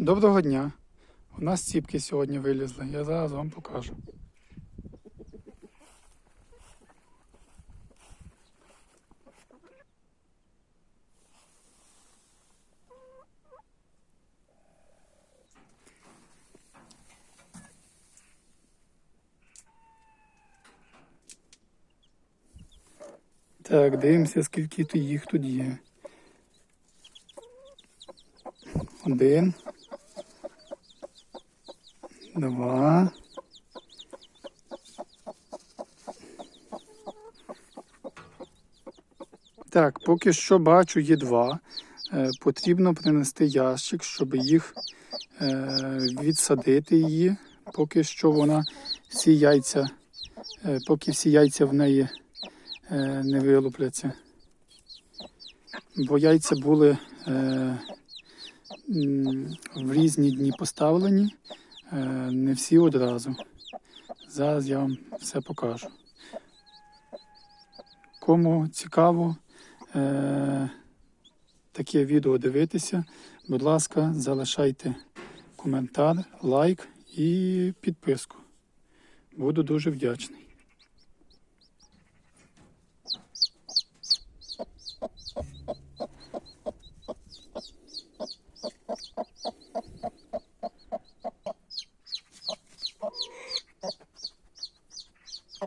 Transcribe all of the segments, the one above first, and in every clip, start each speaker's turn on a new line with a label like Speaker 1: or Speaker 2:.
Speaker 1: Доброго дня. У нас ціпки сьогодні вилізли. Я зараз вам покажу. Так, дивимося, скільки їх тут є. Один. Два. Так, поки що бачу є два. Е, потрібно принести ящик, щоб їх е, відсадити її. Поки що вона всі яйця, е, поки всі яйця в неї не вилупляться. Бо яйця були в різні дні поставлені, не всі одразу. Зараз я вам все покажу. Кому цікаво е, таке відео дивитися, будь ласка, залишайте коментар, лайк і підписку. Буду дуже вдячний.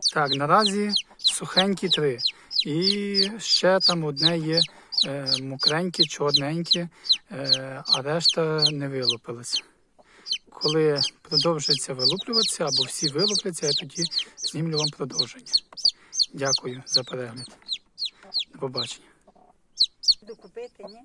Speaker 1: Так, наразі сухенькі три. І ще там одне є е, мокреньке, чорненьке, е, а решта не вилупилися. Коли продовжиться вилуплюватися або всі вилупляться, я тоді знімлю вам продовження. Дякую за перегляд. До побачення.
Speaker 2: Буду купити, ні?